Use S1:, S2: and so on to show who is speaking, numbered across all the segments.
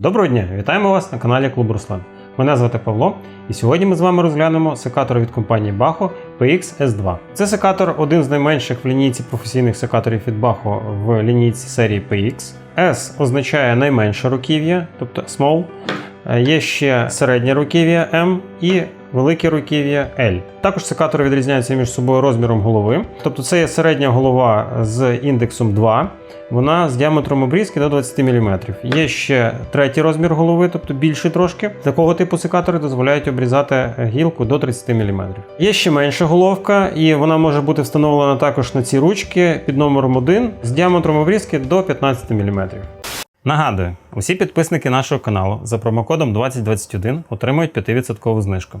S1: Доброго дня! Вітаємо вас на каналі Клуб Руслан. Мене звати Павло, і сьогодні ми з вами розглянемо секатор від компанії Baho PX S2. Це секатор один з найменших в лінійці професійних секаторів від Baho в лінійці серії PX. S означає найменше руків'я, тобто small. Е, Є ще середнє руків'я M і велике руків'я L. Також секатори відрізняються між собою розміром голови. Тобто це є середня голова з індексом 2. Вона з діаметром обрізки до 20 мм. Є ще третій розмір голови, тобто більший трошки. Такого типу секатори дозволяють обрізати гілку до 30 мм. Є ще менша головка, і вона може бути встановлена також на ці ручки під номером 1 з діаметром обрізки до 15 мм. Нагадую, усі підписники нашого каналу за промокодом 2021 отримують 5% знижку.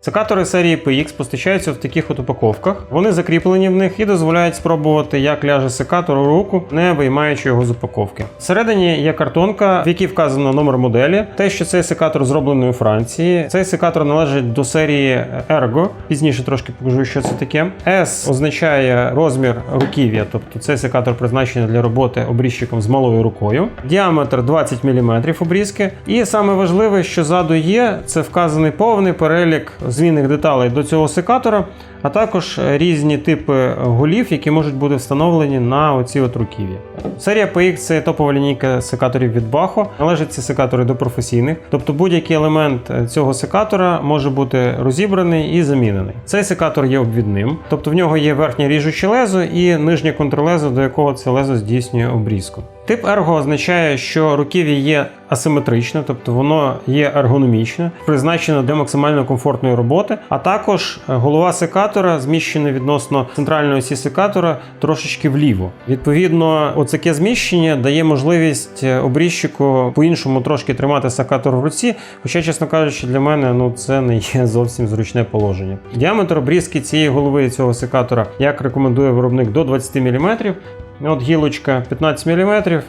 S1: Секатори серії PX постачаються в таких от упаковках. Вони закріплені в них і дозволяють спробувати, як ляже секатор у руку, не виймаючи його з упаковки. Всередині є картонка, в якій вказано номер моделі. Те, що цей секатор зроблений у Франції. Цей секатор належить до серії Ergo. Пізніше трошки покажу, що це таке. S означає розмір руків'я, тобто цей секатор призначений для роботи обрізчиком з малою рукою. Діаметр 20 мм обрізки. І саме важливе, що ззаду є, це вказаний повний перелік змінних деталей до цього секатора, а також різні типи голів, які можуть бути встановлені на оці от руків'я. Серія PX це топова лінійка секаторів від Baho. Належать ці секатори до професійних, тобто будь-який елемент цього секатора може бути розібраний і замінений. Цей секатор є обвідним, тобто в нього є верхнє ріжуче лезо і нижнє контрлезо, до якого це лезо здійснює обрізку. Тип ерго означає, що руків'я є асиметричне, тобто воно є ергономічне, призначено для максимально комфортної роботи. А також голова секатора зміщена відносно центральної осі секатора трошечки вліво. Відповідно, оцяке зміщення дає можливість обрізчику по-іншому трошки тримати секатор в руці. Хоча, чесно кажучи, для мене ну це не є зовсім зручне положення. Діаметр обрізки цієї голови цього секатора, як рекомендує виробник, до 20 мм. От гілочка 15 мм.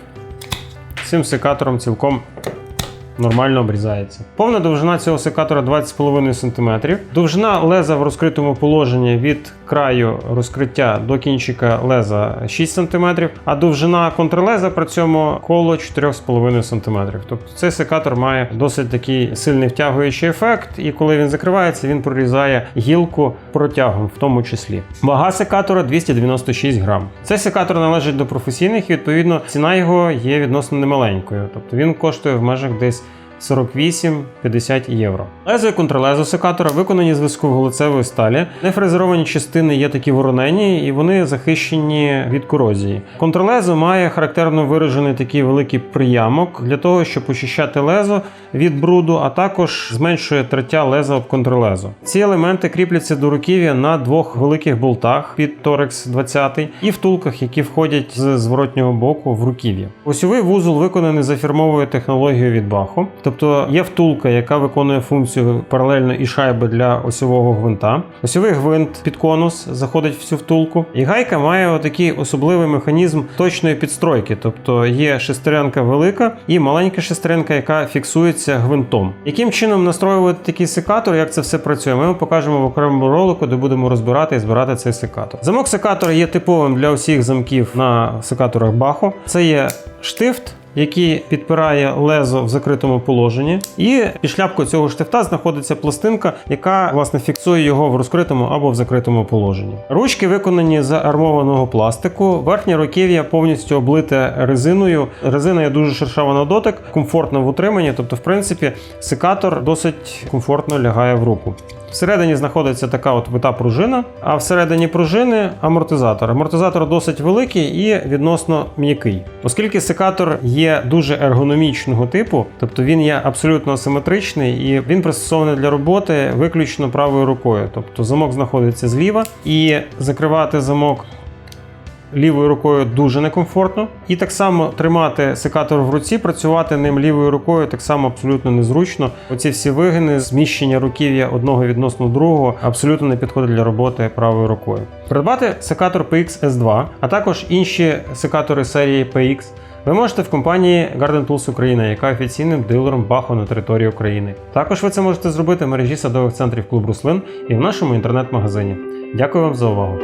S1: Цим секатором цілком нормально обрізається. Повна довжина цього секатора 20,5 см. Довжина леза в розкритому положенні від краю розкриття до кінчика леза 6 см, а довжина контрлеза при цьому коло 4,5 см. Тобто цей секатор має досить такий сильний втягуючий ефект, і коли він закривається, він прорізає гілку протягом, в тому числі. Вага секатора 296 грам. Цей секатор належить до професійних, і відповідно ціна його є відносно немаленькою. Тобто він коштує в межах десь 48-50 євро. Лезо і контролезо секатора виконані з високовуглецевої сталі. Нефрезеровані частини є такі воронені, і вони захищені від корозії. Контролезо має характерно виражений такий великий приямок для того, щоб очищати лезо від бруду, а також зменшує тертя леза об контролезо. Ці елементи кріпляться до руків'я на двох великих болтах під Тореx 20 і втулках, які входять з зворотнього боку в руків'я. Осьовий вузол виконаний за фірмовою технологією від Baho. Тобто є втулка, яка виконує функцію паралельно і шайби для осьового гвинта. Осьовий гвинт під конус заходить в цю втулку. І гайка має отакий особливий механізм точної підстройки. Тобто є шестеренка велика і маленька шестеренка, яка фіксується гвинтом. Яким чином настроювати такий секатор, як це все працює? Ми вам покажемо в окремому ролику, де будемо розбирати і збирати цей секатор. Замок секатора є типовим для усіх замків на секаторах Baho. Це є штифт який підпирає лезо в закритому положенні, і під шляпкою цього штифта знаходиться пластинка, яка власне фіксує його в розкритому або в закритому положенні. Ручки виконані з армованого пластику. Верхнє руків'я повністю облите резиною. Резина є дуже шершава на дотик, комфортно в утриманні, тобто, в принципі, секатор досить комфортно лягає в руку. Всередині знаходиться така от вита пружина, а всередині пружини амортизатор. Амортизатор досить великий і відносно м'який. Оскільки секатор є дуже ергономічного типу, тобто він є абсолютно асиметричний і він пристосований для роботи виключно правою рукою. Тобто замок знаходиться зліва, і закривати замок лівою рукою дуже некомфортно. І так само тримати секатор в руці, працювати ним лівою рукою так само абсолютно незручно. Оці всі вигини, зміщення руків'я одного відносно другого абсолютно не підходить для роботи правою рукою. Придбати секатор PX S2, а також інші секатори серії PX Ви можете в компанії Garden Tools Україна, яка офіційним дилером Баху на території України. Також ви це можете зробити в мережі садових центрів клуб Руслин і в нашому інтернет-магазині. Дякую вам за увагу.